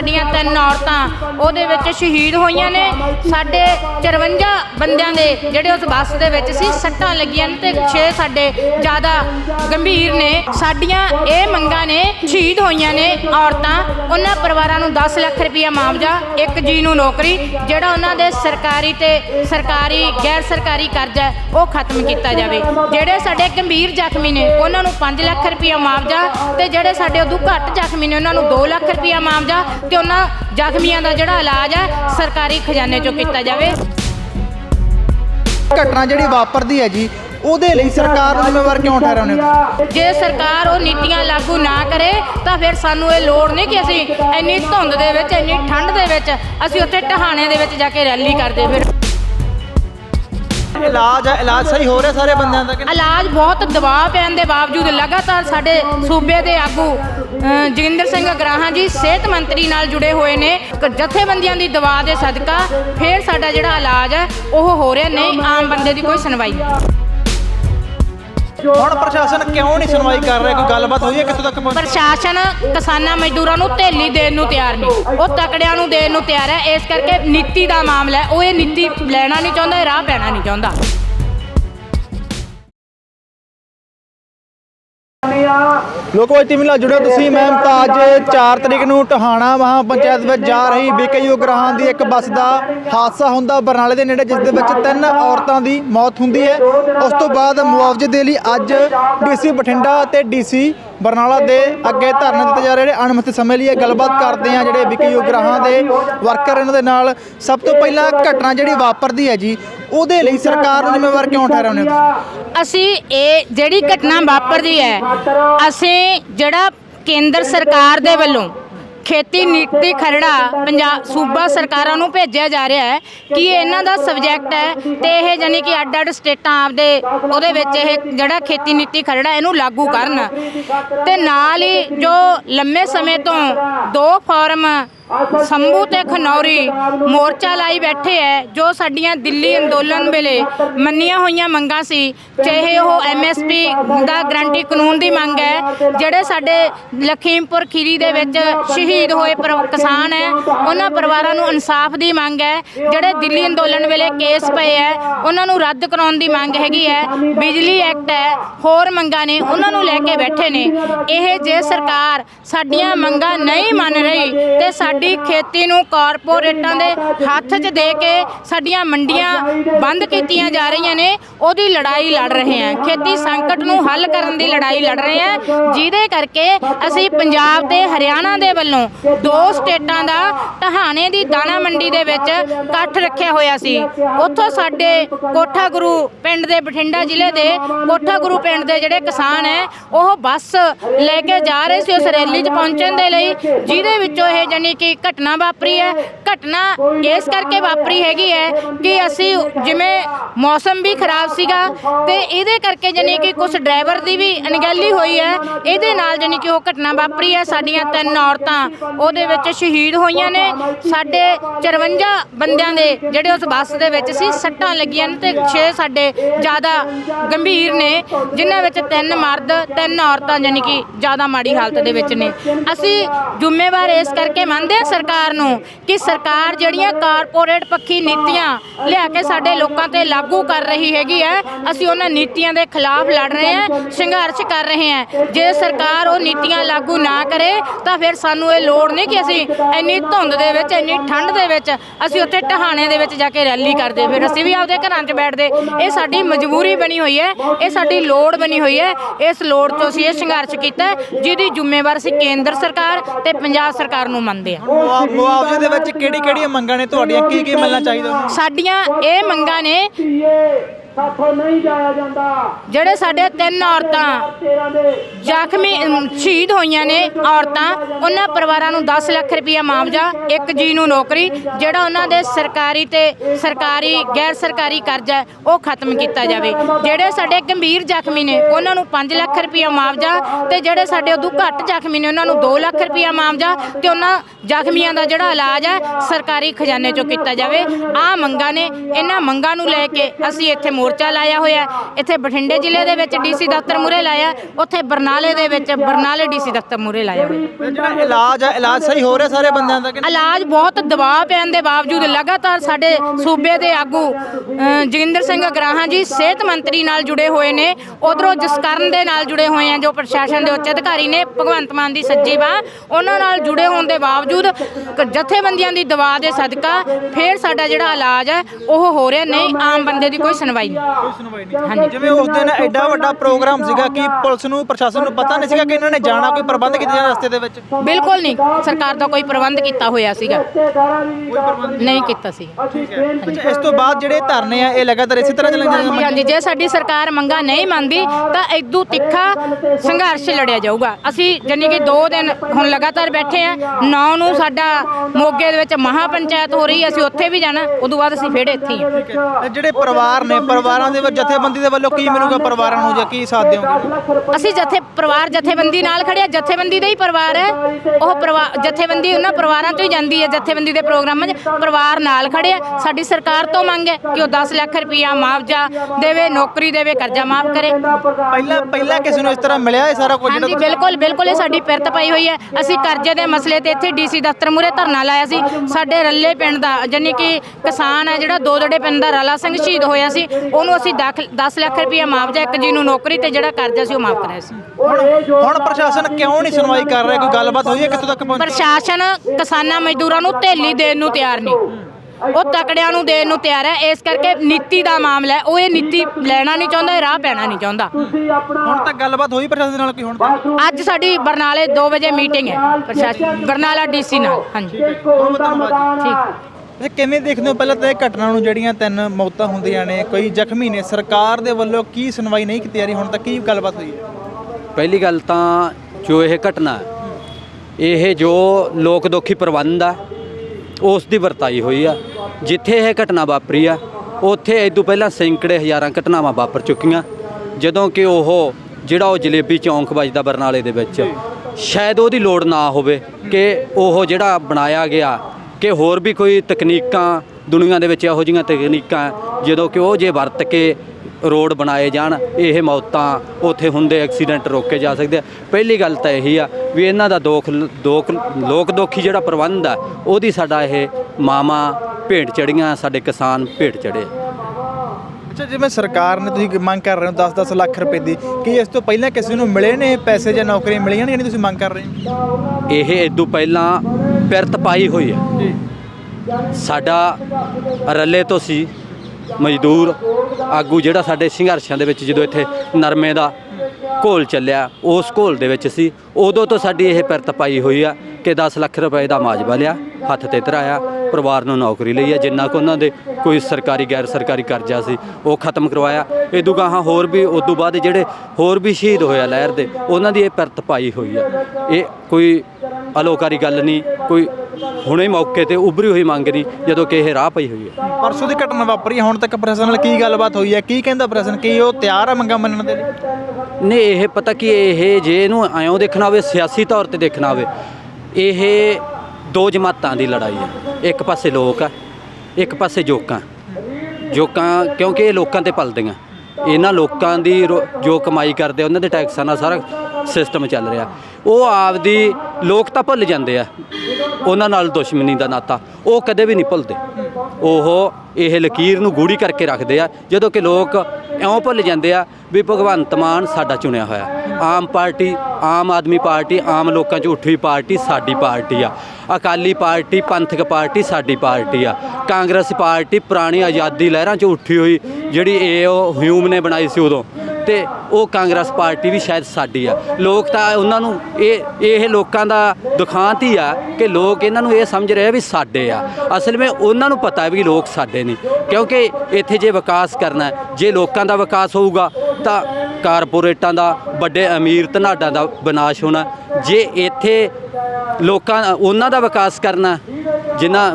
ਸਾਡੀਆਂ ਤਿੰਨ ਔਰਤਾਂ ਉਹਦੇ ਵਿੱਚ ਸ਼ਹੀਦ ਹੋਈਆਂ ਨੇ। ਸਾਡੇ 54 ਬੰਦਿਆਂ ਦੇ ਜਿਹੜੇ ਉਸ ਬੱਸ ਦੇ ਵਿੱਚ ਸੀ, ਸੱਟਾਂ ਲੱਗੀਆਂ ਨੇ ਤੇ 6 ਸਾਡੇ ਜ਼ਿਆਦਾ ਗੰਭੀਰ ਨੇ। ਸਾਡੀਆਂ ਇਹ ਮੰਗਾਂ ਨੇ, ਸ਼ਹੀਦ ਹੋਈਆਂ ਨੇ ਔਰਤਾਂ। ਉਹਨਾਂ ਪਰਿਵਾਰਾਂ ਨੂੰ 10 ਲੱਖ ਰੁਪਇਆ ਮੁਆਵਜ਼ਾ, ਇੱਕ ਜੀ ਨੂੰ ਨੌਕਰੀ, ਜਿਹੜਾ ਉਹਨਾਂ ਦੇ ਸਰਕਾਰੀ ਤੇ ਸਰਕਾਰੀ, ਗੈਰ ਸਰਕਾਰੀ ਕਰਜ਼ਾ ਉਹ ਖਤਮ ਕੀਤਾ ਜਾਵੇ। ਜਿਹੜੇ ਸਾਡੇ ਗੰਭੀਰ ਜ਼ਖਮੀ ਨੇ, ਉਹਨਾਂ ਨੂੰ 5 ਲੱਖ ਰੁਪਇਆ ਮੁਆਵਜ਼ਾ ਤੇ ਜਿਹੜੇ ਸਾਡੇ ਉਦੋਂ ਘੱਟ ਜ਼ਖਮੀ ਨੇ, ਉਹਨਾਂ ਨੂੰ 2 ਲੱਖ ਰੁਪਇਆ ਮੁਆਵਜ਼ਾ ਤੇ ਉਹਨਾਂ ਜ਼ਖਮੀਆਂ ਦਾ ਜਿਹੜਾ ਇਲਾਜ ਹੈ ਸਰਕਾਰੀ ਖਜ਼ਾਨੇ ਚੋਂ ਕੀਤਾ ਜਾਵੇ। ਘਟਨਾ ਜਿਹੜੀ ਵਾਪਰਦੀ ਹੈ ਜੀ ਉਹਦੇ ਲਈ ਸਰਕਾਰ ਨੂੰ ਜ਼ਿੰਮੇਵਾਰ ਕਿਉਂ ਠਹਿਰਾਉਂਦੇ ਹੋ? ਜੇ ਸਰਕਾਰ ਉਹ ਨੀਤੀਆਂ ਲਾਗੂ ਨਾ ਕਰੇ ਤਾਂ ਫਿਰ ਸਾਨੂੰ ਇਹ ਲੋੜ ਨਹੀਂ ਕਿ ਅਸੀਂ ਇੰਨੀ ਧੁੰਦ ਦੇ ਵਿੱਚ ਇੰਨੀ ਠੰਡ ਦੇ ਵਿੱਚ ਅਸੀਂ ਉੱਥੇ ਟਹਾਣੇ ਦੇ ਵਿੱਚ ਜਾ ਕੇ ਰੈਲੀ ਕਰਦੇ ਫਿਰ। ਇਲਾਜ ਹੈ ਇਲਾਜ ਸਹੀ ਹੋ ਰਿਹਾ ਸਾਰੇ ਬੰਦਿਆਂ ਦਾ ਕਿ? ਇਲਾਜ ਬਹੁਤ ਦਬਾਅ ਪੈਣ ਦੇ ਬਾਵਜੂਦ ਲਗਾਤਾਰ ਸਾਡੇ ਸੂਬੇ ਦੇ ਆਗੂ ਜੋਗਿੰਦਰ ਸਿੰਘ ਅਗਰਾਹਾਂ ਜੀ ਸਿਹਤ ਮੰਤਰੀ ਨਾਲ ਜੁੜੇ ਹੋਏ ਨੇ। ਕ- ਜਥੇਬੰਦੀਆਂ ਦੀ ਦਵਾ ਦੇ ਸਦਕਾ ਫਿਰ ਸਾਡਾ ਜਿਹੜਾ ਇਲਾਜ ਹੈ ਉਹ ਹੋ ਰਿਹਾ। ਨਹੀਂ ਆਮ ਬੰਦੇ ਦੀ ਕੋਈ ਸੁਣਵਾਈ ਹੁਣ ਪ੍ਰਸ਼ਾਸਨ ਕਿਉਂ ਨਹੀਂ ਸੁਣਵਾਈ ਕਰ ਰਿਹਾ? ਕੋਈ ਗੱਲਬਾਤ ਹੋਈ ਹੈ ਕਿੱਥੋਂ ਤੱਕ ਪਹੁੰਚੀ? ਪ੍ਰਸ਼ਾਸਨ ਕਿਸਾਨਾਂ ਮਜ਼ਦੂਰਾਂ ਨੂੰ ਢੇਲੀ ਦੇਣ ਨੂੰ ਤਿਆਰ ਨਹੀਂ। ਉਹ ਤਕੜਿਆਂ ਨੂੰ ਦੇਣ ਨੂੰ ਤਿਆਰ ਹੈ। ਇਸ ਕਰਕੇ ਨੀਤੀ ਦਾ ਮਾਮਲਾ ਹੈ। ਉਹ ਇਹ ਨੀਤੀ ਲੈਣਾ ਨਹੀਂ ਚਾਹੁੰਦਾ ਰਾਹ ਪੈਣਾ ਨਹੀਂ ਚਾਹੁੰਦਾ। ਲੋਕੋ ਅੱਜ ਟੀਵੀ ਨਾਲ ਜੁੜਿਓ ਤੁਸੀਂ ਮੈਂ ਮੁਮਤਾਜ 4 ਤਰੀਕ ਨੂੰ ਟਹਾਣਾ ਮਹਾ ਪੰਚਾਇਤ ਵਿੱਚ ਜਾ ਰਹੀ ਬੀਕਯੂ ਗ੍ਰਾਹਾਂ ਦੀ ਇੱਕ ਬੱਸ ਦਾ ਹਾਦਸਾ ਹੁੰਦਾ ਬਰਨਾਲੇ ਦੇ ਨੇੜੇ, ਜਿਸ ਦੇ ਵਿੱਚ ਤਿੰਨ ਔਰਤਾਂ ਦੀ ਮੌਤ ਹੁੰਦੀ ਹੈ। ਉਸ ਤੋਂ ਬਾਅਦ ਮੁਆਵਜ਼ੇ ਦੇ ਲਈ ਅੱਜ ਡੀਸੀ ਬਠਿੰਡਾ ਤੇ ਡੀਸੀ ਬਰਨਾਲਾ ਦੇ ਅੱਗੇ ਧਰਨੇ ਦਿੱਤੇ ਜਾ ਰਹੇ ਜਿਹੜੇ ਅਣਮਿੱਥੇ ਸਮੇਂ ਲਈ ਇਹ ਗੱਲਬਾਤ ਕਰਦੇ ਆ ਜਿਹੜੇ ਬੀਕਯੂ ਗ੍ਰਾਹਾਂ ਦੇ ਵਰਕਰ ਇਹਨਾਂ ਦੇ ਨਾਲ। ਸਭ ਤੋਂ ਪਹਿਲਾਂ ਘਟਨਾ ਜਿਹੜੀ ਵਾਪਰਦੀ ਹੈ ਜੀ, ਉਹਦੇ ਲਈ ਸਰਕਾਰ ਨੂੰ ਜ਼ਿੰਮੇਵਾਰ ਕਿਉਂ ਠਹਿਰਾਉਂਦੇ ਹੋ ਅਸੀਂ ਇਹ ਜਿਹੜੀ ਘਟਨਾ ਵਾਪਰਦੀ ਹੈ, ਅਸੀਂ ਜਿਹੜਾ ਕੇਂਦਰ ਸਰਕਾਰ ਦੇ ਵੱਲੋਂ ਖੇਤੀ ਨੀਤੀ ਖਰੜਾ ਪੰਜਾਬ ਸੂਬਾ ਸਰਕਾਰਾਂ ਨੂੰ ਭੇਜਿਆ ਜਾ ਰਿਹਾ ਹੈ ਕਿ ਇਹ ਇਹਨਾਂ ਦਾ ਸਬਜੈਕਟ ਹੈ ਤੇ ਇਹ ਜਾਨੀ ਕਿ ਅੱਡ ਅੱਡ ਸਟੇਟਾਂ ਆਪਦੇ ਉਹਦੇ ਵਿੱਚ ਇਹ ਜਿਹੜਾ ਖੇਤੀ ਨੀਤੀ ਖਰੜਾ ਇਹਨੂੰ ਲਾਗੂ ਕਰਨ। ਤੇ ਨਾਲ ਹੀ ਜੋ ਲੰਮੇ ਸਮੇਂ ਤੋਂ ਦੋ ਫਾਰਮ ਸੰਭੂ ਤੇ ਖਨੌਰੀ ਮੋਰਚਾ ਲਾਈ ਬੈਠੇ ਐ, ਜੋ ਸਾਡੀਆਂ ਦਿੱਲੀ ਅੰਦੋਲਨ ਵੇਲੇ ਮੰਨੀਆਂ ਹੋਈਆਂ ਮੰਗਾਂ ਸੀ। ਚਾਹੇ ਉਹ ਐਮਐਸਪੀ ਦਾ ਗਰੰਟੀ ਕਾਨੂੰਨ ਦੀ ਮੰਗ ਹੈ ਜਿਹੜੇ ਸਾਡੇ ਲਖੀਮਪੁਰ ਖੀਰੀ ਦੇ ਵਿੱਚ ਸ਼ਹੀਦ ਹੋਏ ਪਰ- ਕਿਸਾਨ ਹੈ ਉਹਨਾਂ ਪਰਿਵਾਰਾਂ ਨੂੰ ਇਨਸਾਫ ਦੀ ਮੰਗ ਹੈ ਜਿਹੜੇ ਦਿੱਲੀ ਅੰਦੋਲਨ ਵੇਲੇ ਕੇਸ ਪਏ ਐ, ਉਹਨਾਂ ਨੂੰ ਰੱਦ ਕਰਾਉਣ ਦੀ ਮੰਗ ਹੈਗੀ ਹੈ ਬਿਜਲੀ ਐਕਟ ਹੈ ਹੋਰ ਮੰਗਾਂ ਨੇ, ਉਹਨਾਂ ਨੂੰ ਲੈ ਕੇ ਬੈਠੇ ਨੇ। ਇਹ ਜੇ ਸਰਕਾਰ ਸਾਡੀਆਂ ਮੰਗਾਂ ਨਹੀਂ ਮੰਨ ਰਹੀ ਤੇ ਸਾਡੀ ਖੇਤੀ ਨੂੰ ਕਾਰਪੋਰੇਟਾਂ ਦੇ ਹੱਥ 'ਚ ਦੇ ਕੇ ਸਾਡੀਆਂ ਮੰਡੀਆਂ ਬੰਦ ਕੀਤੀਆਂ ਜਾ ਰਹੀਆਂ ਨੇ, ਉਹਦੀ ਲੜਾਈ ਲੜ ਰਹੇ ਹਾਂ। ਖੇਤੀ ਸੰਕਟ ਨੂੰ ਹੱਲ ਕਰਨ ਦੀ ਲੜਾਈ ਲੜ ਰਹੇ ਹਾਂ। ਜਿਹਦੇ ਕਰਕੇ ਅਸੀਂ ਪੰਜਾਬ ਤੇ ਹਰਿਆਣਾ ਦੇ ਵੱਲੋਂ ਦੋ ਸਟੇਟਾਂ ਦਾ ਟਹਾਣੇ ਦੀ ਦਾਣਾ ਮੰਡੀ ਦੇ ਵਿੱਚ ਇਕੱਠ ਰੱਖਿਆ ਹੋਇਆ ਸੀ। ਉੱਥੋਂ ਸਾਡੇ ਕੋਠਾ ਗੁਰੂ ਪਿੰਡ ਦੇ ਬਠਿੰਡਾ ਜ਼ਿਲ੍ਹੇ ਦੇ ਕੋਠਾ ਗੁਰੂ ਪਿੰਡ ਦੇ ਜਿਹੜੇ ਕਿਸਾਨ ਹੈ, ਉਹ ਬੱਸ ਲੈ ਕੇ ਜਾ ਰਹੇ ਸੀ, ਉਸ ਰੈਲੀ 'ਚ ਪਹੁੰਚਣ ਦੇ ਲਈ, ਜਿਹਦੇ ਵਿੱਚੋਂ ਇਹ ਜਾਨੀ ਕਿ ਘਟਨਾ ਵਾਪਰੀ ਹੈ। ਘਟਨਾ ਇਸ ਕਰਕੇ ਵਾਪਰੀ ਹੈਗੀ ਹੈ ਕਿ ਅਸੀਂ ਜਿਵੇਂ ਮੌਸਮ ਵੀ ਖਰਾਬ ਸੀਗਾ ਤੇ ਇਹਦੇ ਕਰਕੇ ਜਾਨੀ ਕਿ ਕੁਝ ਡਰਾਈਵਰ ਦੀ ਵੀ ਅਣਗਹਿਲੀ ਹੋਈ ਹੈ। ਇਹਦੇ ਨਾਲ ਜਾਨੀ ਕਿ ਉਹ ਘਟਨਾ ਵਾਪਰੀ ਹੈ। ਸਾਡੀਆਂ ਤਿੰਨ ਔਰਤਾਂ ਉਹਦੇ ਵਿੱਚ ਸ਼ਹੀਦ ਹੋਈਆਂ ਨੇ। ਸਾਡੇ 54 ਬੰਦਿਆਂ ਦੇ ਜਿਹੜੇ ਉਸ ਬੱਸ ਦੇ ਵਿੱਚ ਸੀ ਸੱਟਾਂ ਲੱਗੀਆਂ ਨੇ ਤੇ 6 ਸਾਡੇ ਜ਼ਿਆਦਾ ਗੰਭੀਰ ਨੇ ਜਿਨ੍ਹਾਂ ਵਿੱਚ ਤਿੰਨ ਮਰਦ ਤਿੰਨ ਔਰਤਾਂ ਜਾਨੀ ਕਿ ਜ਼ਿਆਦਾ ਮਾੜੀ ਹਾਲਤ ਦੇ ਵਿੱਚ ਨੇ। ਅਸੀਂ ਜ਼ਿੰਮੇਵਾਰ ਇਸ ਕਰਕੇ ਮੰਨਦੇ ਹਾਂ ਸਰਕਾਰ ਨੂੰ ਕਿ ਸਰਕਾਰ ਜਿਹੜੀਆਂ ਕਾਰਪੋਰੇਟ ਪੱਖੀ ਨੀਤੀਆਂ ਲਿਆ ਕੇ ਸਾਡੇ ਲੋਕਾਂ ਤੇ ਲਾਗੂ ਕਰ ਰਹੀ ਹੈਗੀ ਹੈ, ਅਸੀਂ ਉਹਨਾਂ ਨੀਤੀਆਂ ਦੇ ਖਿਲਾਫ ਲੜ ਰਹੇ ਹਾਂ, ਸੰਘਰਸ਼ ਕਰ ਰਹੇ ਹਾਂ। ਜੇ ਸਰਕਾਰ ਉਹ ਨੀਤੀਆਂ ਲਾਗੂ ਨਾ ਕਰੇ, ਤਾਂ ਫਿਰ ਸਾਨੂੰ ਇਹ ਲੋੜ ਨਹੀਂ ਕਿ ਅਸੀਂ ਇੰਨੀ ਧੁੰਦ ਦੇ ਵਿੱਚ, ਇੰਨੀ ਠੰਡ ਦੇ ਵਿੱਚ ਅਸੀਂ ਉੱਥੇ ਟਹਾਣੇ ਦੇ ਵਿੱਚ ਜਾ ਕੇ ਰੈਲੀ ਕਰਦੇ, ਫਿਰ ਅਸੀਂ ਵੀ ਆਪਦੇ ਘਰਾਂ 'ਚ ਬੈਠਦੇ। ਇਹ ਸਾਡੀ ਮਜਬੂਰੀ ਬਣੀ ਹੋਈ ਹੈ, ਇਹ ਸਾਡੀ ਲੋੜ ਬਣੀ ਹੋਈ ਹੈ। ਇਸ ਲੋੜ ਤੋਂ ਅਸੀਂ ਇਹ ਸੰਘਰਸ਼ ਕੀਤਾ ਜਿਹਦੀ ਜ਼ਿੰਮੇਵਾਰ ਅਸੀਂ ਕੇਂਦਰ ਸਰਕਾਰ ਤੇ ਪੰਜਾਬ ਸਰਕਾਰ ਨੂੰ ਮੰਨਦੇ ਹਾਂ। ਮੁਆ- ਮੁਆਵਜ਼ੇ ਦੇ ਵਿੱਚ ਕਿਹੜੀ ਕਿਹੜੀਆਂ ਮੰਗਾਂ ਨੇ ਤੁਹਾਡੀਆਂ? ਕੀ ਕੀ ਮਿਲਣਾ ਚਾਹੀਦਾ? ਉਹਨੂੰ ਸਾਡੀਆਂ ਇਹ ਮੰਗਾਂ ਨੇ ਸਾਥੋਂ ਨਹੀਂ ਜਾਇਆ ਜਾਂਦਾ। ਜਿਹੜੇ ਸਾਡੇ ਤਿੰਨ ਔਰਤਾਂ ਜ਼ਖਮੀ ਸ਼ਹੀਦ ਹੋਈਆਂ ਨੇ ਔਰਤਾਂ ਉਹਨਾਂ ਪਰਿਵਾਰਾਂ ਨੂੰ 10 ਲੱਖ ਰੁਪਇਆ ਮੁਆਵਜ਼ਾ ਇੱਕ ਜੀ ਨੂੰ ਨੌਕਰੀ ਜਿਹੜਾ ਉਹਨਾਂ ਦੇ ਸਰਕਾਰੀ ਤੇ ਸਰਕਾਰੀ ਗੈਰ ਸਰਕਾਰੀ ਕਰਜ਼ਾ ਉਹ ਖਤਮ ਕੀਤਾ ਜਾਵੇ। ਜਿਹੜੇ ਸਾਡੇ ਗੰਭੀਰ ਜ਼ਖਮੀ ਨੇ ਉਹਨਾਂ ਨੂੰ 5 ਲੱਖ ਰੁਪਇਆ ਮੁਆਵਜ਼ਾ ਤੇ ਜਿਹੜੇ ਸਾਡੇ ਉਦੋਂ ਘੱਟ ਜ਼ਖਮੀ ਨੇ ਉਹਨਾਂ ਨੂੰ 2 ਲੱਖ ਰੁਪਇਆ ਮੁਆਵਜ਼ਾ ਤੇ ਉਹਨਾਂ ਜ਼ਖਮੀਆਂ ਦਾ ਜਿਹੜਾ ਇਲਾਜ ਹੈ ਸਰਕਾਰੀ ਖਜ਼ਾਨੇ ਚੋਂ ਕੀਤਾ ਜਾਵੇ। ਆਹ ਮੰਗਾਂ ਨੇ ਇਹਨਾਂ ਮੰਗਾਂ ਨੂੰ ਲੈ ਕੇ ਅਸੀਂ ਇੱਥੇ ਮੋਰ ਮੋਰਚਾ ਲਾਇਆ ਹੋਇਆ। ਇੱਥੇ ਬਠਿੰਡੇ ਜ਼ਿਲ੍ਹੇ ਦੇ ਵਿੱਚ ਡੀਸੀ ਦਫ਼ਤਰ ਮੂਰੇ ਲਾਇਆ ਉੱਥੇ ਬਰਨਾਲੇ ਦੇ ਵਿੱਚ ਬਰਨਾਲੇ ਡੀਸੀ ਦਫ਼ਤਰ ਮੂਰੇ ਲਾਇਆ ਹੋਇਆ ਜਿਹੜਾ ਇਲਾਜ ਹੈ ਇਲਾਜ ਸਹੀ ਹੋ ਰਿਹਾ ਸਾਰੇ ਬੰਦਿਆਂ ਦਾ ਕਿ? ਇਲਾਜ ਬਹੁਤ ਦਬਾਅ ਪੈਣ ਦੇ ਬਾਵਜੂਦ ਲਗਾਤਾਰ ਸਾਡੇ ਸੂਬੇ ਦੇ ਆਗੂ ਜੋਗਿੰਦਰ ਸਿੰਘ ਅਗਰਾਹਾਂ ਜੀ ਸਿਹਤ ਮੰਤਰੀ ਨਾਲ ਜੁੜੇ ਹੋਏ ਨੇ। ਉਧਰੋਂ ਜਸਕਰਨ ਦੇ ਨਾਲ ਜੁੜੇ ਹੋਏ ਆ ਜੋ ਪ੍ਰਸ਼ਾਸਨ ਦੇ ਉੱਚ ਅਧਿਕਾਰੀ ਨੇ ਭਗਵੰਤ ਮਾਨ ਦੀ ਸੱਜੀ ਬਾਹ ਉਹਨਾਂ ਨਾਲ ਜੁੜੇ ਹੋਣ ਦੇ ਬਾਵਜੂਦ ਜਥੇਬੰਦੀਆਂ ਦੀ ਦਬਾਅ ਦੇ ਸਦਕਾ ਫਿਰ ਸਾਡਾ ਜਿਹੜਾ ਇਲਾਜ ਹੈ ਉਹ ਹੋ ਰਿਹਾ। ਨਹੀਂ ਆਮ ਬੰਦੇ ਦੀ ਕੋਈ ਸੁਣਵਾਈ ਨਹੀਂ। ਹਾਂਜੀ ਜਿਵੇਂ ਉਸ ਦਿਨ ਐਡਾ ਵੱਡਾ ਪ੍ਰੋਗਰਾਮ ਸੀਗਾ ਕਿ ਪੁਲਿਸ ਨੂੰ ਪ੍ਰਸ਼ਾਸਨ ਨੂੰ ਪਤਾ ਨਹੀਂ ਸੀਗਾ ਕਿ ਇਹਨਾਂ ਨੇ ਜਾਣਾ ਕੋਈ ਪ੍ਰਬੰਧ ਕੀਤਾ ਰਸਤੇ ਦੇ ਵਿੱਚ। ਬਿਲਕੁਲ ਨਹੀਂ। ਸਰਕਾਰ ਦਾ ਕੋਈ ਪ੍ਰਬੰਧ ਕੀਤਾ ਹੋਇਆ ਸੀਗਾ। ਨਹੀਂ ਕੀਤਾ। ਸੀ। ਇਸ ਤੋਂ ਬਾਅਦ ਜਿਹੜੇ ਧਰਨੇ ਆ ਇਹ ਲਗਾਤਾਰ ਇਸੇ ਤਰ੍ਹਾਂ ਚੱਲਣਗੇ ਹਾਂਜੀ ਹਾਂਜੀ ਜੇ ਸਾਡੀ ਸਰਕਾਰ ਮੰਗਾ ਨਹੀਂ ਮੰਨਦੀ ਤਾਂ ਇਦੋਂ ਤਿੱਖਾ ਸੰਘਰਸ਼ ਲੜਿਆ ਜਾਊਗਾ। ਅਸੀਂ ਜਾਨੀ ਕਿ 2 ਦਿਨ ਹੁਣ ਲਗਾਤਾਰ ਬੈਠੇ ਆ। 9 ਨੂੰ ਸਾਡਾ ਮੋਗੇ ਦੇ ਵਿੱਚ ਮਹਾ ਪੰਚਾਇਤ ਹੋ ਰਹੀ ਹੈ, ਅਸੀਂ ਉੱਥੇ ਵੀ ਜਾਣਾ। ਉਦੋਂ ਬਾਅਦ ਅਸੀਂ ਫੇੜੇ ਇੱਥੇ ਹੀ। ਜਿਹੜੇ ਪਰਿਵਾਰ ਨੇ ਪਰਿਵਾਰਾਂ ਦੇ ਵਿੱਚ ਜਥੇਬੰਦੀ ਦੇ ਵੱਲੋਂ ਕੀ ਮਿਲੂਗਾ ਪਰਿਵਾਰਾਂ ਨੂੰ ਜਾਂ ਕੀ ਸਾਥ ਦਿਓਗੇ? ਅਸੀਂ ਜਥੇ ਪਰਿਵਾਰ ਜਥੇਬੰਦੀ ਨਾਲ ਖੜਿਆ ਜਥੇਬੰਦੀ ਦਾ ਹੀ ਪਰਿਵਾਰ ਹੈ। ਉਹ ਪਰਿਵਾਰ ਜਥੇਬੰਦੀ ਉਹਨਾਂ ਪਰਿਵਾਰਾਂ ਤੋਂ ਹੀ ਜਾਂਦੀ ਹੈ। ਜਥੇਬੰਦੀ ਦੇ ਪ੍ਰੋਗਰਾਮਾਂ 'ਚ ਪਰਿਵਾਰ ਨਾਲ ਖੜਿਆ ਸਾਡੀ ਸਰਕਾਰ ਤੋਂ ਮੰਗ ਹੈ ਕਿ ਉਹ 10 ਲੱਖ ਰੁਪਇਆ ਮੁਆਵਜ਼ਾ ਦੇਵੇ ਨੌਕਰੀ ਦੇਵੇ ਕਰਜ਼ਾ ਮਾਫ ਕਰੇ। ਪਹਿਲਾਂ ਪਹਿਲਾਂ ਕਿਸੇ ਨੂੰ ਇਸ ਤਰ੍ਹਾਂ ਮਿਲਿਆ ਇਹ ਸਾਰਾ ਕੁਝ? ਹਾਂਜੀ ਬਿਲਕੁਲ ਬਿਲਕੁਲ ਇਹ ਸਾਡੀ ਪਿਰਤ ਪਈ ਹੋਈ ਹੈ। ਅਸੀਂ ਕਰਜ਼ੇ ਦੇ ਮਸਲੇ ਤੇ ਇੱਥੇ ਡੀਸੀ ਦਫ਼ਤਰ ਮੂਰੇ ਧਰਨਾ ਲਾਇਆ ਸੀ। ਸਾਡੇ ਰੱਲੇ ਪਿੰਡ ਦਾ ਜਾਨੀ ਕਿ ਕਿਸਾਨ ਹੈ ਜਿਹੜਾ ਦੋਦੜੇ ਪਿੰਡ ਦਾ ਰਾਲਾ ਸਿੰਘ ਸ਼ਹੀਦ ਹੋਇਆ ਸੀ। ਉਹਨੂੰ ਅਸੀਂ 10 ਲੱਖ ਰੁਪਇਆ ਮੁਆਵਜ਼ਾ ਇੱਕ ਜੀ ਨੂੰ ਨੌਕਰੀ ਤੇ ਜਿਹੜਾ ਕਰਜ਼ਾ ਸੀ ਉਹ ਮਾਫ ਕਰਾਇਆ ਸੀ। ਹੁਣ ਪ੍ਰਸ਼ਾਸਨ ਕਿਉਂ ਨਹੀਂ ਸੁਣਵਾਈ ਕਰ ਰਿਹਾ? ਕੋਈ ਗੱਲਬਾਤ ਹੋਈ ਹੈ ਕਿੱਥੋਂ ਤੱਕ ਪਹੁੰਚੀ? ਪ੍ਰਸ਼ਾਸਨ ਕਿਸਾਨਾਂ ਮਜ਼ਦੂਰਾਂ ਨੂੰ ਢੇਲੀ ਦੇਣ ਨੂੰ ਤਿਆਰ ਨਹੀਂ। ਉਹ ਤਕੜਿਆਂ ਨੂੰ ਦੇਣ ਨੂੰ ਤਿਆਰ ਹੈ। ਇਸ ਕਰਕੇ ਨੀਤੀ ਦਾ ਮਾਮਲਾ ਹੈ। ਉਹ ਇਹ ਨੀਤੀ ਲੈਣਾ ਨਹੀਂ ਚਾਹੁੰਦਾ ਇਹ ਰਾਹ ਪੈਣਾ ਨਹੀਂ ਚਾਹੁੰਦਾ। ਹੁਣ ਤੱਕ ਗੱਲਬਾਤ ਹੋਈ ਪ੍ਰਸ਼ਾਸਨ ਨਾਲ ਕੋਈ ਹੁਣ ਤੱਕ? ਅੱਜ ਸਾਡੀ ਬਰਨਾਲੇ 2 ਵਜੇ ਮੀਟਿੰਗ ਹੈ ਪ੍ਰਸ਼ਾਸਨ ਬਰਨਾਲਾ ਡੀਸੀ ਨਾਲ। ਹਾਂਜੀ। ਅੱਛਾ ਕਿਵੇਂ ਦੇਖਦੇ ਹੋ ਪਹਿਲਾਂ ਤਾਂ ਇਹ ਘਟਨਾ ਨੂੰ ਜਿਹੜੀਆਂ ਤਿੰਨ ਮੌਤਾਂ ਹੁੰਦੀਆਂ ਨੇ ਕੋਈ ਜ਼ਖਮੀ ਨੇ ਸਰਕਾਰ ਦੇ ਵੱਲੋਂ ਕੀ ਸੁਣਵਾਈ ਨਹੀਂ ਕੀਤੀ ਜਾ ਰਹੀ ਹੁਣ ਤੱਕ ਕੀ ਗੱਲਬਾਤ ਹੋਈ ਹੈ? ਪਹਿਲੀ ਗੱਲ ਤਾਂ ਜੋ ਇਹ ਘਟਨਾ ਹੈ, ਇਹ ਜੋ ਲੋਕ ਦੋਖੀ ਪ੍ਰਬੰਧ ਆ ਉਸ ਦੀ ਵਰਤਾਈ ਹੋਈ ਆ। ਜਿੱਥੇ ਇਹ ਘਟਨਾ ਵਾਪਰੀ ਆ ਉੱਥੇ ਇਹ ਤੋਂ ਪਹਿਲਾਂ ਸੈਂਕੜੇ ਹਜ਼ਾਰਾਂ ਘਟਨਾਵਾਂ ਵਾਪਰ ਚੁੱਕੀਆਂ। ਜਦੋਂ ਕਿ ਉਹ ਜਿਹੜਾ ਉਹ ਜਲੇਬੀ ਚੌਂਕ ਵੱਜਦਾ ਬਰਨਾਲੇ ਦੇ ਵਿੱਚ ਸ਼ਾਇਦ ਉਹਦੀ ਲੋੜ ਨਾ ਹੋਵੇ ਕਿ ਉਹ ਜਿਹੜਾ ਬਣਾਇਆ ਗਿਆ ਕਿ ਹੋਰ ਵੀ ਕੋਈ ਤਕਨੀਕਾਂ ਦੁਨੀਆ ਦੇ ਵਿੱਚ ਇਹੋ ਜਿਹੀਆਂ ਤਕਨੀਕਾਂ ਜਦੋਂ ਕਿ ਉਹ ਜੇ ਵਰਤ ਕੇ ਰੋਡ ਬਣਾਏ ਜਾਣ, ਇਹ ਮੌਤਾਂ ਉੱਥੇ ਹੁੰਦੇ ਐਕਸੀਡੈਂਟ ਰੋਕੇ ਜਾ ਸਕਦੇ ਆ। ਪਹਿਲੀ ਗੱਲ ਤਾਂ ਇਹੀ ਆ ਵੀ ਇਹਨਾਂ ਦਾ ਦੋਖ ਦੋਖ, ਲੋਕ ਦੋਖੀ ਜਿਹੜਾ ਪ੍ਰਬੰਧ ਆ, ਉਹਦੀ ਸਾਡਾ ਇਹ ਮਾਮਾ ਭੇਟ ਚੜੀਆਂ, ਸਾਡੇ ਕਿਸਾਨ ਭੇਟ ਚੜੇ। ਅੱਛਾ ਜਿਵੇਂ ਸਰਕਾਰ ਨੇ ਤੁਸੀਂ ਮੰਗ ਕਰ ਰਹੇ ਹੋ 10-10 ਲੱਖ ਰੁਪਏ ਦੀ ਕੀ ਇਸ ਤੋਂ ਪਹਿਲਾਂ ਕਿਸੇ ਨੂੰ ਮਿਲੇ ਨੇ ਪੈਸੇ ਜਾਂ ਨੌਕਰੀਆਂ ਮਿਲੀਆਂ ਨੇ ਜਿਹੜੀ ਤੁਸੀਂ ਮੰਗ ਕਰ ਰਹੇ ਹੋ? ਇਹ ਇਦੋਂ ਪਹਿਲਾਂ ਪਿਰਤ ਪਾਈ ਹੋਈ ਹੈ। ਜੀ। ਸਾਡਾ ਰੱਲੇ ਤੋਂ ਸੀ ਮਜ਼ਦੂਰ ਆਗੂ ਜਿਹੜਾ ਸਾਡੇ ਸੰਘਰਸ਼ਾਂ ਦੇ ਵਿੱਚ ਜਦੋਂ ਇੱਥੇ ਨਰਮੇ ਦਾ ਘੋਲ ਚੱਲਿਆ। ਉਸ ਘੋਲ ਦੇ ਵਿੱਚ ਸੀ। ਉਦੋਂ ਤੋਂ ਸਾਡੀ ਇਹ ਪਿਰਤ ਪਾਈ ਹੋਈ ਆ ਕਿ 10 ਲੱਖ ਰੁਪਏ ਦਾ ਮਾਜਬਾ ਲਿਆ ਹੱਥ ਤੇ ਧਰਾਇਆ, ਪਰਿਵਾਰ ਨੂੰ ਨੌਕਰੀ ਲਈ ਆ। ਜਿੰਨਾ ਕੁ ਉਹਨਾਂ ਦੇ ਕੋਈ ਸਰਕਾਰੀ, ਗੈਰ ਸਰਕਾਰੀ ਕਰਜ਼ਾ ਸੀ, ਉਹ ਖਤਮ ਕਰਵਾਇਆ। ਇਦੋਂ ਗਾਹਾਂ ਹੋਰ ਵੀ ਉਦੋਂ ਬਾਅਦ ਜਿਹੜੇ ਹੋਰ ਵੀ ਸ਼ਹੀਦ ਹੋਇਆ ਲਹਿਰ ਦੇ, ਉਹਨਾਂ ਦੀ ਇਹ ਪਿਰਤ ਪਾਈ ਹੋਈ ਆ। ਇਹ ਕੋਈ ਅਲੋਕਾਰੀ ਗੱਲ ਨਹੀਂ, ਕੋਈ ਹੁਣੇ ਮੌਕੇ ਤੇ ਉੱਭਰੀ ਹੋਈ ਮੰਗ ਨਹੀਂ ਜਦੋਂ ਕਿ ਇਹ ਰਾਹ ਪਈ ਹੋਈ ਹੈ। ਪਰਸੋਂ ਦੀ ਘਟਨਾ ਵਾਪਰੀ ਹੈ, ਹੁਣ ਤੱਕ ਪ੍ਰਸ਼ਾਸਨ ਨਾਲ ਕੀ ਗੱਲਬਾਤ ਹੋਈ ਹੈ? ਕੀ ਕਹਿੰਦਾ ਪ੍ਰਸ਼ਾਸਨ? ਕੀ ਉਹ ਤਿਆਰ ਹੈ ਮੰਗਾਂ ਮੰਨਣ ਦੇ ਲਈ? ਨਹੀਂ ਇਹ ਪਤਾ ਕਿ ਇਹ ਜੇ ਇਹਨੂੰ ਐਂ ਦੇਖਣਾ ਹੋਵੇ ਸਿਆਸੀ ਤੌਰ ਤੇ ਦੇਖਣਾ ਹੋਵੇ ਇਹ ਦੋ ਜਮਾਤਾਂ ਦੀ ਲੜਾਈ ਹੈ। ਇੱਕ ਪਾਸੇ ਲੋਕ ਆ ਇੱਕ ਪਾਸੇ ਜੋਕਾਂ। ਜੋਕਾਂ ਕਿਉਂਕਿ ਇਹ ਲੋਕਾਂ ਤੇ ਪਲਦੀਆਂ। ਇਹਨਾਂ ਲੋਕਾਂ ਦੀ ਰੋ- ਜੋ ਕਮਾਈ ਕਰਦੇ ਆ, ਉਹਨਾਂ ਦੇ ਟੈਕਸਾਂ ਨਾਲ ਸਾਰਾ ਸਿਸਟਮ ਚੱਲ ਰਿਹਾ। ਉਹ ਆਪਦੀ ਲੋਕ ਤਾਂ ਭੁੱਲ ਜਾਂਦੇ ਆ। ਉਹਨਾਂ ਨਾਲ ਦੁਸ਼ਮਣੀ ਦਾ ਨਾਤਾ। ਉਹ ਕਦੇ ਵੀ ਨਹੀਂ ਭੁੱਲਦੇ। ਉਹ ਇਹ ਲਕੀਰ ਨੂੰ ਗੂੜੀ ਕਰਕੇ ਰੱਖਦੇ ਆ, ਜਦੋਂ ਕਿ ਲੋਕ ਇਉਂ ਭੁੱਲ ਜਾਂਦੇ ਆ ਵੀ ਭਗਵੰਤ ਮਾਨ ਸਾਡਾ ਚੁਣਿਆ ਹੋਇਆ। ਆਮ ਪਾਰਟੀ, ਆਮ ਆਦਮੀ ਪਾਰਟੀ, ਆਮ ਲੋਕਾਂ 'ਚ ਉੱਠੀ ਪਾਰਟੀ ਸਾਡੀ ਪਾਰਟੀ ਆ। ਅਕਾਲੀ ਪਾਰਟੀ, ਪੰਥਕ ਪਾਰਟੀ ਸਾਡੀ ਪਾਰਟੀ ਆ। ਕਾਂਗਰਸ ਪਾਰਟੀ ਪੁਰਾਣੀ ਆਜ਼ਾਦੀ ਲਹਿਰਾਂ 'ਚ ਉੱਠੀ ਹੋਈ, ਜਿਹੜੀ ਇਹ ਉਹ ਹਿਊਮ ਨੇ ਬਣਾਈ ਸੀ ਉਦੋਂ। ਤੇ ਉਹ ਕਾਂਗਰਸ ਪਾਰਟੀ ਵੀ ਸ਼ਾਇਦ ਸਾਡੀ ਆ। ਲੋਕ ਤਾਂ ਉਹਨਾਂ ਨੂੰ ਇਹ ਇਹ ਲੋਕਾਂ ਦਾ ਦੁਖਾਂਤ ਹੀ ਆ ਕਿ ਲੋਕ ਇਹਨਾਂ ਨੂੰ ਇਹ ਸਮਝ ਰਹੇ ਆ ਵੀ ਸਾਡੇ ਆ। ਅਸਲ ਵਿੱਚ ਉਹਨਾਂ ਨੂੰ ਪਤਾ ਵੀ ਲੋਕ ਸਾਡੇ ਨਹੀਂ ਕਿਉਂਕਿ ਇੱਥੇ ਜੇ ਵਿਕਾਸ ਕਰਨਾ ਜੇ ਲੋਕਾਂ ਦਾ ਵਿਕਾਸ ਹੋਊਗਾ, ਤਾਂ ਕਾਰਪੋਰੇਟਾਂ ਦਾ, ਵੱਡੇ ਅਮੀਰ ਧਨਾਡਾਂ ਦਾ ਵਿਨਾਸ਼ ਹੋਣਾ। ਜੇ ਇੱਥੇ ਲੋਕਾਂ, ਉਹਨਾਂ ਦਾ ਵਿਕਾਸ ਕਰਨਾ, ਜਿਨ੍ਹਾਂ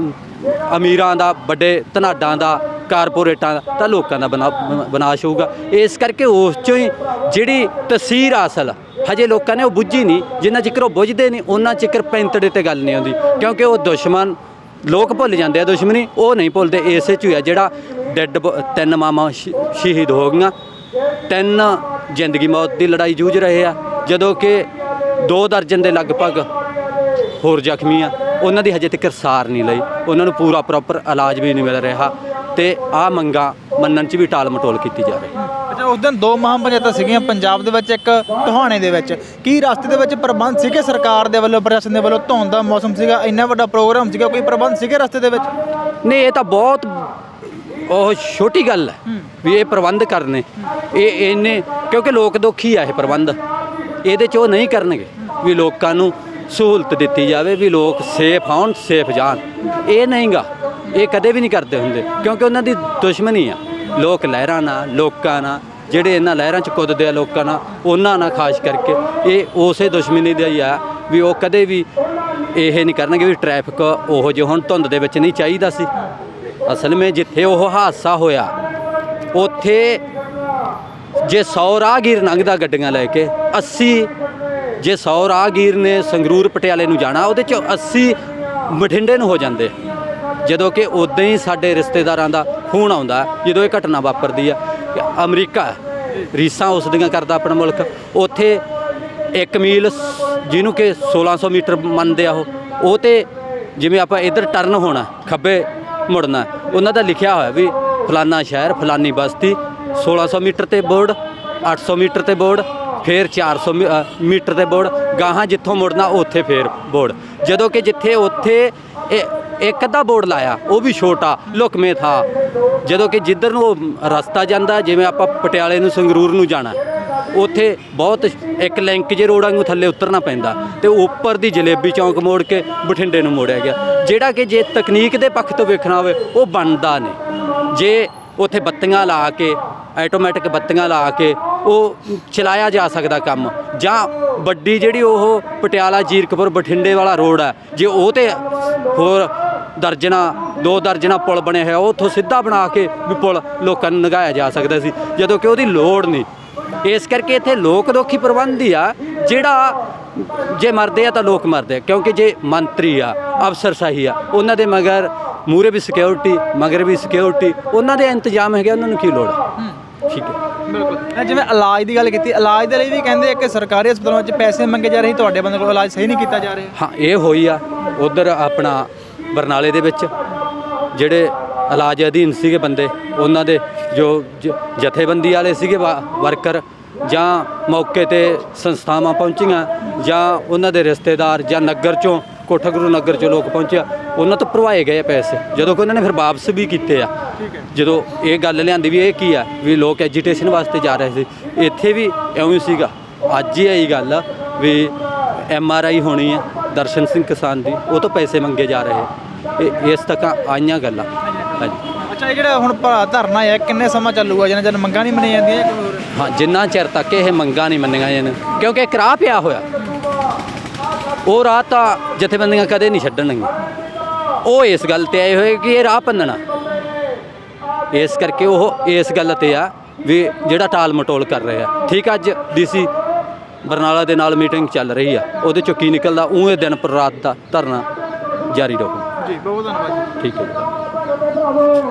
ਅਮੀਰਾਂ ਦਾ, ਵੱਡੇ ਧਨਾਡਾਂ ਦਾ ਕਾਰਪੋਰੇਟਾਂ ਦਾ, ਤਾਂ ਲੋਕਾਂ ਦਾ ਬਨਾ- ਵਿਨਾਸ਼ ਹੋਊਗਾ। ਇਸ ਕਰਕੇ ਉਸ ਚੋਂ ਹੀ ਜਿਹੜੀ ਤਸਵੀਰ ਅਸਲ ਹਜੇ ਲੋਕਾਂ ਨੇ ਉਹ ਬੁੱਝੀ ਨਹੀਂ, ਜਿੰਨਾ ਚਿਕਰ ਉਹ ਬੁੱਝਦੇ ਨਹੀਂ, ਉਹਨਾਂ ਚਿਕਰ ਪੈਂਤੜੇ ਤੇ ਗੱਲ ਨਹੀਂ ਆਉਂਦੀ। ਕਿਉਂਕਿ ਉਹ ਦੁਸ਼ਮਣ, ਲੋਕ ਭੁੱਲ ਜਾਂਦੇ ਆ ਦੁਸ਼ਮਣੀ, ਉਹ ਨਹੀਂ ਭੁੱਲਦੇ, ਇਸੇ ਚ ਹੀ ਆ ਜਿਹੜਾ ਡੈਡ ਤਿੰਨ ਮਾਮਾ ਸ਼ਹੀਦ ਹੋ ਗਈਆਂ। ਤਿੰਨ ਜ਼ਿੰਦਗੀ ਮੌਤ ਦੀ ਲੜਾਈ ਜੂਝ ਰਹੇ ਆ, ਜਦੋਂ ਕਿ ਦੋ ਦਰਜਨ ਦੇ ਲਗਭਗ ਹੋਰ ਜ਼ਖਮੀ ਆ। ਉਹਨਾਂ ਦੀ ਹਜੇ ਤੱਕ ਸਾਰ ਨਹੀਂ ਲਈ, ਉਹਨਾਂ ਨੂੰ ਪੂਰਾ ਪ੍ਰੋਪਰ ਇਲਾਜ ਵੀ ਨਹੀਂ ਮਿਲ ਰਿਹਾ। ਤੇ ਆ ਮੰਗਾ ਮੰਨਣ ਚ ਵੀ ਟਾਲ ਮਟੋਲ ਕੀਤੀ ਜਾ ਰਹੀ। ਹੈ ਅੱਛਾ ਉਸ ਦਿਨ ਦੋ ਮਹਾਂ ਪੰਚਾਇਤਾਂ ਸੀਗੀਆਂ ਪੰਜਾਬ ਦੇ ਵਿੱਚ ਇੱਕ ਟੋਹਾਣੇ ਦੇ ਵਿੱਚ। ਕੀ ਰਸਤੇ ਦੇ ਵਿੱਚ ਪ੍ਰਬੰਧ ਸੀਗੇ ਸਰਕਾਰ ਦੇ ਵੱਲੋਂ ਪ੍ਰਸ਼ਾਸਨ ਦੇ ਵੱਲੋਂ? ਧੁੰਦ ਦਾ ਮੌਸਮ ਸੀਗਾ ਇੰਨਾ ਵੱਡਾ ਪ੍ਰੋਗਰਾਮ ਸੀਗਾ ਕੋਈ ਪ੍ਰਬੰਧ ਸੀਗੇ ਰਸਤੇ ਦੇ ਵਿੱਚ? ਨਹੀਂ ਇਹ ਤਾਂ ਬਹੁਤ ਉਹ ਛੋਟੀ ਗੱਲ ਹੈ ਵੀ ਇਹ ਪ੍ਰਬੰਧ ਕਰਨੇ। ਇਹ ਇਹਨੇ ਕਿਉਂਕਿ ਲੋਕ ਦੁਖੀ ਆ ਇਹ ਪ੍ਰਬੰਧ। ਇਹਦੇ ਚ ਉਹ ਨਹੀਂ ਕਰਨਗੇ ਵੀ ਲੋਕਾਂ ਨੂੰ ਸਹੂਲਤ ਦਿੱਤੀ ਜਾਵੇ ਵੀ ਲੋਕ ਸੇਫ ਆਉਣ ਸੇਫ ਜਾਣ। ਇਹ ਨਹੀਂਗਾ। ਇਹ ਕਦੇ ਵੀ ਨਹੀਂ ਕਰਦੇ ਹੁੰਦੇ, ਕਿਉਂਕਿ ਉਹਨਾਂ ਦੀ ਦੁਸ਼ਮਣੀ ਆ। ਲੋਕ ਲਹਿਰਾਂ ਨਾਲ, ਲੋਕਾਂ ਨਾਲ, ਜਿਹੜੇ ਇਹਨਾਂ ਲਹਿਰਾਂ 'ਚ ਕੁੱਦਦੇ ਆ ਲੋਕਾਂ ਨਾਲ, ਉਹਨਾਂ ਨਾਲ ਖਾਸ ਕਰਕੇ। ਇਹ ਉਸੇ ਦੁਸ਼ਮਣੀ ਦਾ ਹੀ ਆ ਵੀ ਉਹ ਕਦੇ ਵੀ ਇਹ ਨਹੀਂ ਕਰਨਗੇ ਵੀ ਟ੍ਰੈਫਿਕ ਉਹੋ ਜਿਹੇ ਹੁਣ, ਧੁੰਦ ਦੇ ਵਿੱਚ ਨਹੀਂ ਚਾਹੀਦਾ ਸੀ। ਅਸਲ ਵਿੱਚ ਜਿੱਥੇ ਉਹ ਹਾਦਸਾ ਹੋਇਆ, ਉੱਥੇ ਜੇ 100 ਰਾਹਗੀਰ ਲੰਘਦਾ ਗੱਡੀਆਂ ਲੈ ਕੇ 80 ਜੇ 100 ਰਾਹਗੀਰ ਨੇ ਸੰਗਰੂਰ ਪਟਿਆਲੇ ਨੂੰ ਜਾਣਾ, ਉਹਦੇ ਚ 80 ਬਠਿੰਡੇ ਨੂੰ ਹੋ ਜਾਂਦੇ। ਜਦੋਂ ਕਿ ਉਦਾਂ ਹੀ ਸਾਡੇ ਰਿਸ਼ਤੇਦਾਰਾਂ ਦਾ ਫੋਨ ਆਉਂਦਾ ਜਦੋਂ ਇਹ ਘਟਨਾ ਵਾਪਰਦੀ ਆ ਕਿ ਅਮਰੀਕਾ ਰੀਸਾਂ ਉਸ ਦੀਆਂ ਕਰਦਾ ਆਪਣਾ ਮੁਲਕ। ਉੱਥੇ ਇੱਕ ਮੀਲ ਜਿਹਨੂੰ ਕਿ 1600 ਮੀਟਰ ਮੰਨਦੇ ਆ ਉਹ। ਉਹ ਤੇ ਜਿਵੇਂ ਆਪਾਂ ਇੱਧਰ ਟਰਨ ਹੋਣਾ, ਖੱਬੇ ਮੁੜਨਾ ਉਹਨਾਂ ਦਾ ਲਿਖਿਆ ਹੋਇਆ ਵੀ ਫਲਾਨਾ ਸ਼ਹਿਰ, ਫਲਾਨੀ ਬਸਤੀ 1600 ਮੀਟਰ ਤੇ ਬੋਰਡ 800 ਮੀਟਰ ਤੇ ਬੋਰਡ, ਫਿਰ 400 ਮੀ- ਮੀਟਰ ਤੇ ਬੋਰਡ, ਗਾਹਾਂ ਜਿੱਥੋਂ ਮੁੜਨਾ ਉੱਥੇ ਫੇਰ ਬੋਰਡ। ਜਦੋਂ ਕਿ ਜਿੱਥੇ ਉੱਥੇ ਇਹ ਇੱਕ ਅੱਧਾ ਬੋਰਡ ਲਾਇਆ, ਉਹ ਵੀ ਛੋਟਾ ਲੁਕਮੇ ਥਾ। ਜਦੋਂ ਕਿ ਜਿੱਧਰ ਨੂੰ ਉਹ ਰਸਤਾ ਜਾਂਦਾ, ਜਿਵੇਂ ਆਪਾਂ ਪਟਿਆਲੇ ਨੂੰ, ਸੰਗਰੂਰ ਨੂੰ ਜਾਣਾ, ਉੱਥੇ ਬਹੁਤ ਇੱਕ ਲਿੰਕ ਜੇ ਰੋਡਾਂ ਨੂੰ ਥੱਲੇ ਉਤਰਨਾ ਪੈਂਦਾ, ਤੇ ਉੱਪਰ ਦੀ ਜਲੇਬੀ ਚੌਂਕ ਮੋੜ ਕੇ ਬਠਿੰਡੇ ਨੂੰ ਮੋੜਿਆ ਗਿਆ। ਜਿਹੜਾ ਕਿ ਜੇ ਤਕਨੀਕ ਦੇ ਪੱਖ ਤੋਂ ਵੇਖਣਾ ਹੋਵੇ, ਉਹ ਬਣਦਾ ਨਹੀਂ। ਜੇ ਉੱਥੇ ਬੱਤੀਆਂ ਲਾ ਕੇ ਆਟੋਮੈਟਿਕ ਬੱਤੀਆਂ ਲਾ ਕੇ, ਉਹ ਚਲਾਇਆ ਜਾ ਸਕਦਾ ਕੰਮ। ਜਾਂ ਵੱਡੀ ਜਿਹੜੀ ਉਹ ਪਟਿਆਲਾ ਜੀਰਕਪੁਰ ਬਠਿੰਡੇ ਵਾਲਾ ਰੋਡ ਹੈ, ਜੇ ਉਹ ਤੇ ਹੋਰ ਦਰਜਨਾ ਦੋ ਦਰਜਨਾ ਪੁਲ ਬਣੇ ਹੋਏ ਆ, ਉਹ ਉੱਥੋਂ ਸਿੱਧਾ ਬਣਾ ਕੇ ਵੀ ਪੁਲ ਲੋਕਾਂ ਨੂੰ ਲੰਘਾਇਆ ਜਾ ਸਕਦਾ ਸੀ ਜਦੋਂ ਕਿ ਉਹਦੀ ਲੋੜ ਨਹੀਂ। ਇਸ ਕਰਕੇ ਇੱਥੇ ਲੋਕ ਦੋਖੀ ਪ੍ਰਬੰਧ ਹੀ ਆ ਜਿਹੜਾ ਜੇ ਮਰਦੇ ਆ ਤਾਂ ਲੋਕ ਮਰਦੇ ਆ ਕਿਉਂਕਿ ਜੇ ਮੰਤਰੀ ਆ ਅਫਸਰ ਸਹੀ ਆ ਉਹਨਾਂ ਦੇ ਮਗਰ ਮੂਰੇ ਵੀ ਸਿਕਿਉਰਿਟੀ ਮਗਰ ਵੀ ਸਿਕਿਉਰਿਟੀ ਉਹਨਾਂ ਦੇ ਇੰਤਜ਼ਾਮ ਹੈਗੇ ਉਹਨਾਂ ਨੂੰ ਕੀ ਲੋੜ ਆ? ਠੀਕ ਹੈ। ਬਿਲਕੁਲ। ਜਿਵੇਂ ਇਲਾਜ ਦੀ ਗੱਲ ਕੀਤੀ ਇਲਾਜ ਦੇ ਲਈ ਵੀ ਕਹਿੰਦੇ ਕਿ ਸਰਕਾਰੀ ਹਸਪਤਾਲਾਂ ਵਿੱਚ ਪੈਸੇ ਮੰਗੇ ਜਾ ਰਹੇ ਸੀ, ਤੁਹਾਡੇ ਬੰਦੇ ਕੋਲ ਇਲਾਜ ਸਹੀ ਨਹੀਂ ਕੀਤਾ ਜਾ ਰਿਹਾ। ਹਾਂ ਇਹ ਹੋਈ ਆ ਉਧਰ ਆਪਣਾ ਬਰਨਾਲੇ ਦੇ ਵਿੱਚ, ਜਿਹੜੇ ਇਲਾਜ ਅਧੀਨ ਸੀਗੇ ਬੰਦੇ, ਉਹਨਾਂ ਦੇ ਜੋ ਜ- ਜਥੇਬੰਦੀ ਵਾਲੇ ਸੀਗੇ ਵਾ- ਵਰਕਰ, ਜਾਂ ਮੌਕੇ ਤੇ ਸੰਸਥਾਵਾਂ ਪਹੁੰਚੀਆਂ, ਜਾਂ ਉਹਨਾਂ ਦੇ ਰਿਸ਼ਤੇਦਾਰ ਜਾਂ ਨਗਰ ਚੋਂ ਕੋਠਾ ਗੁਰੂ ਨਗਰ ਚੋਂ ਲੋਕ ਪਹੁੰਚਿਆ, ਉਹਨਾਂ ਤੋਂ ਭਰਵਾਏ ਗਏ ਆ ਪੈਸੇ। ਜਦੋਂ ਕਿ ਉਹਨਾਂ ਨੇ ਫਿਰ ਵਾਪਸ ਵੀ ਕੀਤੇ ਆ। ਜਦੋਂ ਇਹ ਗੱਲ ਲਿਆਂਦੀ ਵੀ ਇਹ ਕੀ ਆ, ਵੀ ਲੋਕ ਐਜੀਟੇਸ਼ਨ ਵਾਸਤੇ ਜਾ ਰਹੇ ਸੀ। ਇੱਥੇ ਵੀ ਐਵੇਂ ਹੀ ਸੀਗਾ। ਅੱਜ ਹੀ ਆਈ ਗੱਲ ਵੀ ਐਮ ਆਰ ਆਈ ਹੋਣੀ ਹੈ ਦਰਸ਼ਨ ਸਿੰਘ ਕਿਸਾਨ ਦੀ ਉਹ ਤੋਂ ਪੈਸੇ ਮੰਗੇ ਜਾ ਰਹੇ। ਇਹ ਇਸ ਤੱਕ ਆਈਆਂ ਗੱਲਾਂ। ਹਾਂਜੀ। ਅੱਛਾ ਇਹ ਜਿਹੜਾ ਹੁਣ ਭਰਾ ਧਰਨਾ ਹੈ ਕਿੰਨੇ ਸਮਾਂ ਚੱਲੂਗਾ? ਜਨ ਮੰਗਾਂ ਨਹੀਂ ਮੰਨੀਆਂ ਜਾਂਦੀਆਂ ਜਾਂ ਕੋਈ ਹੋਰ? ਹਾਂ ਜਿੰਨਾ ਚਿਰ ਤੱਕ ਇਹ ਮੰਗਾਂ ਨਹੀਂ ਮੰਨੀਆਂ ਜਾਣ ਕਿਉਂਕਿ ਇੱਕ ਰਾਹ ਪਿਆ ਹੋਇਆ। ਉਹ ਰਾਹ ਤਾਂ ਜਥੇਬੰਦੀਆਂ ਕਦੇ ਨਹੀਂ ਛੱਡਣਗੀਆਂ। ਉਹ ਇਸ ਗੱਲ ਤੇ ਆਏ ਹੋਏ ਕਿ ਇਹ ਰਾਹ ਭੰਨਣਾ। ਇਸ ਕਰਕੇ ਉਹ ਇਸ ਗੱਲ ਤੇ ਆ ਵੀ ਜਿਹੜਾ ਟਾਲ ਮਟੋਲ ਕਰ ਰਹੇ ਠੀਕ ਅੱਜ ਡੀਸੀ ਬਰਨਾਲਾ ਦੇ ਨਾਲ ਮੀਟਿੰਗ ਚੱਲ ਰਹੀ ਆ। ਉਹਦੇ ਚੋਂ ਕੀ ਨਿਕਲਦਾ? ਉਹ ਇਹ ਦਿਨ ਪਰ ਰਾਤ ਦਾ ਧਰਨਾ ਜਾਰੀ ਰਹੂ। ਜੀ ਬਹੁਤ ਧੰਨਵਾਦ ਠੀਕ ਹੈ